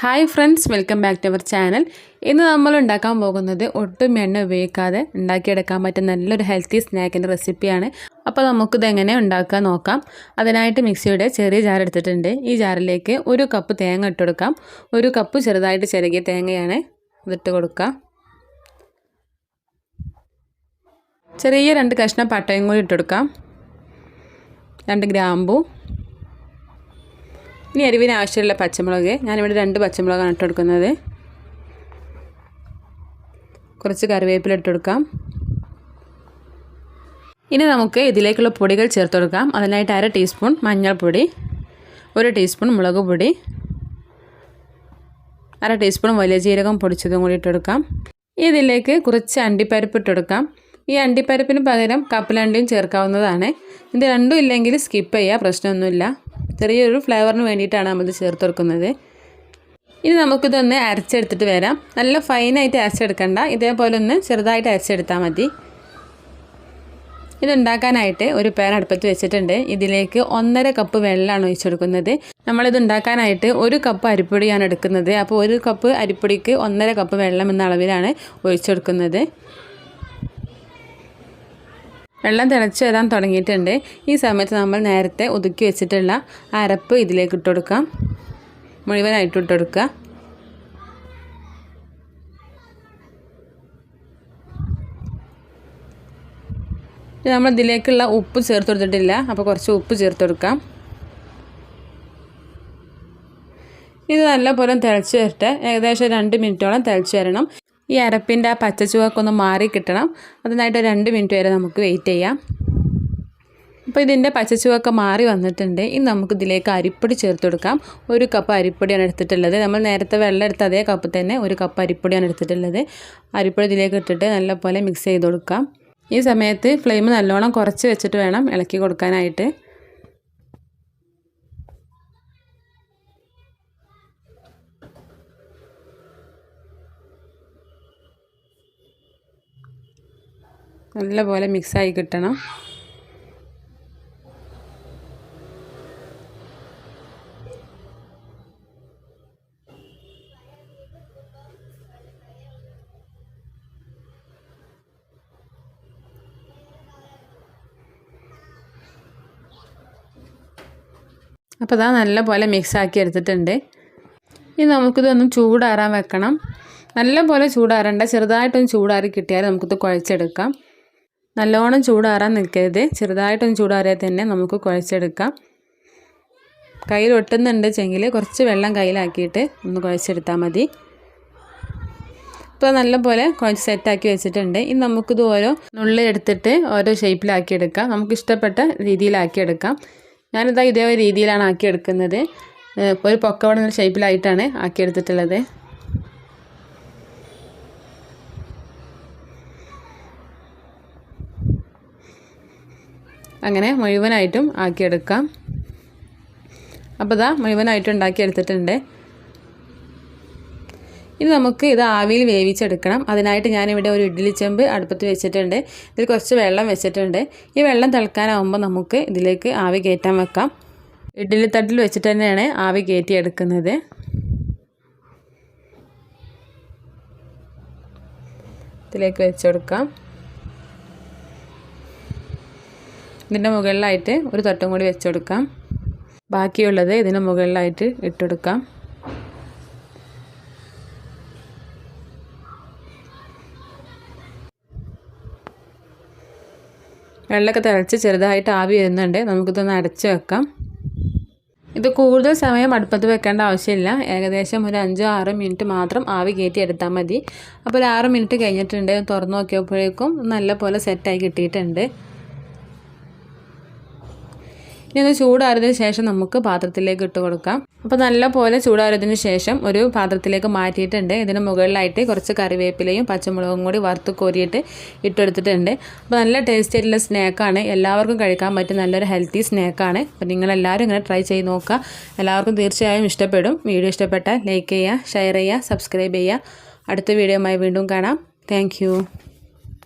Hi friends welcome back to our channel ഇന്ന് നമ്മൾ ഉണ്ടാക്കാൻ പോകുന്നത് ഒട്ടും എണ്ണ ഉപയോഗിക്കാതെ ഉണ്ടാക്കിയെടുക്കാൻ പറ്റുന്ന നല്ലൊരു ഹെൽത്തി സ്നാക്കിന്റെ റെസിപ്പിയാണ് അപ്പോൾ നമുക്കിത് എങ്ങനെ ഉണ്ടാക്കാൻ നോക്കാം. അതിനായിട്ട് മിക്സിയുടെ ചെറിയ ജാർ എടുത്തിട്ടുണ്ട്. ഈ ജാറിലേക്ക് ഒരു കപ്പ് തേങ്ങ ഇട്ട് കൊടുക്കാം. ഒരു കപ്പ് ചെറുതായിട്ട് ചിരകിയ തേങ്ങയാണ് ഇതിട്ട് കൊടുക്കാം ചെറിയ രണ്ട് കഷ്ണം പട്ടയും കൂടി ഇട്ട് കൊടുക്കാം. രണ്ട് ഗ്രാമ്പൂ. ഇനി എരിവിന് ആവശ്യമുള്ള പച്ചമുളക്. ഞാനിവിടെ രണ്ട് പച്ചമുളകാണ് ഇട്ട് കൊടുക്കുന്നത് കുറച്ച് കറിവേപ്പില ഇട്ട് കൊടുക്കാം ഇനി നമുക്ക് ഇതിലേക്കുള്ള പൊടികൾ ചേർത്ത് കൊടുക്കാം. അതിനായിട്ട് അര ടീസ്പൂൺ മഞ്ഞൾപ്പൊടി ഒരു ടീസ്പൂൺ മുളക് പൊടി അര ടീസ്പൂൺ വലിയ ജീരകം പൊടിച്ചതും കൂടി ഇട്ടെടുക്കാം. ഇതിലേക്ക് കുറച്ച് അണ്ടിപ്പരിപ്പ് ഇട്ടെടുക്കാം. ഈ അണ്ടിപ്പരിപ്പിന് പകരം കപ്പലണ്ടിയും ചേർക്കാവുന്നതാണ്. ഇത് രണ്ടും ഇല്ലെങ്കിൽ സ്കിപ്പ് ചെയ്യുക പ്രശ്നമൊന്നുമില്ല. ചെറിയൊരു ഫ്ലേവറിന് വേണ്ടിയിട്ടാണ് നമ്മൾ ചേർത്ത് കൊടുക്കുന്നത്. ഇനി നമുക്കിതൊന്ന് അരച്ചെടുത്തിട്ട് വരാം. നല്ല ഫൈനായിട്ട് അരച്ചെടുക്കണ്ട. ഇതേപോലെ ഒന്ന് ചെറുതായിട്ട് അരച്ചെടുത്താൽ മതി. ഇതുണ്ടാക്കാനായിട്ട് ഒരു പാൻ അടുപ്പത്ത് വെച്ചിട്ടുണ്ട്. ഇതിലേക്ക് ഒന്നര കപ്പ് വെള്ളമാണ് ഒഴിച്ചെടുക്കുന്നത്. നമ്മളിത് ഉണ്ടാക്കാനായിട്ട് ഒരു കപ്പ് അരിപ്പൊടിയാണ് എടുക്കുന്നത്. അപ്പോൾ ഒരു കപ്പ് അരിപ്പൊടിക്ക് ഒന്നര കപ്പ് വെള്ളം എന്ന അളവിലാണ് ഒഴിച്ചെടുക്കുന്നത്. വെള്ളം തിളച്ച് വരാൻ തുടങ്ങിയിട്ടുണ്ട്. ഈ സമയത്ത് നമ്മൾ നേരത്തെ ഒതുക്കി വെച്ചിട്ടുള്ള അരപ്പ് ഇതിലേക്ക് ഇട്ട് കൊടുക്കാം മുഴുവനായിട്ട് ഇട്ട് കൊടുക്കുക. നമ്മൾ ഇതിലേക്കുള്ള ഉപ്പ് ചേർത്ത് കൊടുത്തിട്ടില്ല. അപ്പോൾ കുറച്ച് ഉപ്പ് ചേർത്ത് കൊടുക്കാം. ഇത് നല്ലപോലെ തിളച്ച് വരട്ടെ. ഏകദേശം രണ്ട് മിനിറ്റോളം തിളച്ച് വരണം. ഈ അരപ്പിന്റെ ആ പച്ച ചുവക്കൊന്ന് മാറി കിട്ടണം. അതിനായിട്ട് രണ്ട് മിനിറ്റ് വരെ നമുക്ക് വെയിറ്റ് ചെയ്യാം. അപ്പോൾ ഇതിന്റെ പച്ചച്ചുവൊക്കെ മാറി വന്നിട്ടുണ്ട്. ഇനി നമുക്ക് ഇതിലേക്ക് അരിപ്പൊടി ചേർത്ത് കൊടുക്കാം. ഒരു കപ്പ് അരിപ്പൊടിയാണ് എടുത്തിട്ടുള്ളത്. നമ്മൾ നേരത്തെ വെള്ളം എടുത്ത അതേ കപ്പ് തന്നെ ഒരു കപ്പ് അരിപ്പൊടിയാണ് എടുത്തിട്ടുള്ളത്. അരിപ്പൊടി ഇതിലേക്ക് ഇട്ടിട്ട് നല്ലപോലെ മിക്സ് ചെയ്ത് കൊടുക്കാം. ഈ സമയത്ത് ഫ്ലെയിം നല്ലോണം കുറച്ച് വെച്ചിട്ട് വേണം ഇളക്കി കൊടുക്കാനായിട്ട്. നല്ലപോലെ മിക്സായി കിട്ടണം. അപ്പോൾ അതാ നല്ലപോലെ മിക്സാക്കി എടുത്തിട്ടുണ്ട്. ഇനി നമുക്കിതൊന്നും ചൂടാറാൻ വെക്കണം. നല്ലപോലെ ചൂടാറണ്ട. ചെറുതായിട്ടൊന്ന് ചൂടാറി കിട്ടിയാൽ നമുക്കിത് കുഴച്ചെടുക്കാം. നല്ലോണം ചൂടാറാൻ നിൽക്കരുത്. ചെറുതായിട്ടൊന്ന് ചൂടാറിയാൽ തന്നെ നമുക്ക് കുഴച്ചെടുക്കാം. കയ്യിൽ ഒട്ടുന്നുണ്ട് ചെങ്കിൽ കുറച്ച് വെള്ളം കയ്യിലാക്കിയിട്ട് ഒന്ന് കുഴച്ചെടുത്താൽ മതി. ഇപ്പോൾ നല്ലപോലെ കുഴച്ച് സെറ്റാക്കി വെച്ചിട്ടുണ്ട്. ഇനി നമുക്കിത് ഓരോ നുള്ളി എടുത്തിട്ട് ഓരോ ഷേപ്പിലാക്കി എടുക്കാം നമുക്ക് ഇഷ്ടപ്പെട്ട രീതിയിലാക്കി എടുക്കാം ഞാനിതാ ഇതേ രീതിയിലാണ് ആക്കിയെടുക്കുന്നത്. ഒരു പൊക്കവട ഷേപ്പിലായിട്ടാണ് ആക്കിയെടുത്തിട്ടുള്ളത്. അങ്ങനെ മുഴുവനായിട്ടും ആക്കിയെടുക്കാം. അപ്പോൾ ഇതാ മുഴുവനായിട്ടും ഉണ്ടാക്കിയെടുത്തിട്ടുണ്ട്. ഇനി നമുക്ക് ഇത് ആവിയിൽ വേവിച്ചെടുക്കണം. അതിനായിട്ട് ഞാനിവിടെ ഒരു ഇഡ്ഡലി ചെമ്പ് അടുപ്പത്ത് വെച്ചിട്ടുണ്ട്. ഇതിൽ കുറച്ച് വെള്ളം വെച്ചിട്ടുണ്ട്. ഈ വെള്ളം തിളക്കാനാവുമ്പോൾ നമുക്ക് ഇതിലേക്ക് ആവി കയറ്റാൻ വെക്കാം. ഇഡ്ഡലി തട്ടിൽ വെച്ചിട്ട് തന്നെയാണ് ആവി കയറ്റിയെടുക്കുന്നത്. ഇതിലേക്ക് വെച്ചെടുക്കാം. ഇതിന്റെ മുകളിലായിട്ട് ഒരു തട്ടും കൂടി വെച്ചെടുക്കാം. ബാക്കിയുള്ളത് ഇതിന് മുകളിലായിട്ട് ഇട്ടെടുക്കാം. വെള്ളമൊക്കെ തിളച്ച് ചെറുതായിട്ട് ആവി വരുന്നുണ്ട്. നമുക്കിതൊന്ന് അടച്ച് വെക്കാം. ഇത് കൂടുതൽ സമയം അടുപ്പത്ത് വെക്കേണ്ട ആവശ്യമില്ല. ഏകദേശം ഒരു അഞ്ചോ ആറോ മിനിറ്റ് മാത്രം ആവി കയറ്റി എടുത്താൽ മതി. അപ്പോൾ ഒരു ആറ് മിനിറ്റ് കഴിഞ്ഞിട്ടുണ്ട്. തുറന്നു നോക്കിയപ്പോഴേക്കും നല്ല പോലെ സെറ്റായി കിട്ടിയിട്ടുണ്ട്. ഇനി ഒന്ന് ചൂടാറിയതിന് ശേഷം നമുക്ക് പാത്രത്തിലേക്ക് ഇട്ട് കൊടുക്കാം. അപ്പോൾ നല്ല പോലെ ശേഷം ഒരു പാത്രത്തിലേക്ക് മാറ്റിയിട്ടുണ്ട്. ഇതിന് മുകളിലായിട്ട് കുറച്ച് കറിവേപ്പിലയും പച്ചമുളകും കൂടി വറുത്ത് കോരിയിട്ട് ഇട്ടെടുത്തിട്ടുണ്ട്. അപ്പോൾ നല്ല ടേസ്റ്റ് ആയിട്ടുള്ള സ്നാക്കാണ് എല്ലാവർക്കും കഴിക്കാൻ പറ്റിയ നല്ലൊരു ഹെൽത്തി സ്നാക്കാണ് അപ്പോൾ നിങ്ങളെല്ലാവരും ഇങ്ങനെ ട്രൈ ചെയ്ത് നോക്കുക. എല്ലാവർക്കും തീർച്ചയായും ഇഷ്ടപ്പെടും. വീഡിയോ ഇഷ്ടപ്പെട്ടാൽ ലൈക്ക് ചെയ്യുക ഷെയർ ചെയ്യുക സബ്സ്ക്രൈബ് ചെയ്യുക. അടുത്ത വീഡിയോയുമായി വീണ്ടും കാണാം. താങ്ക്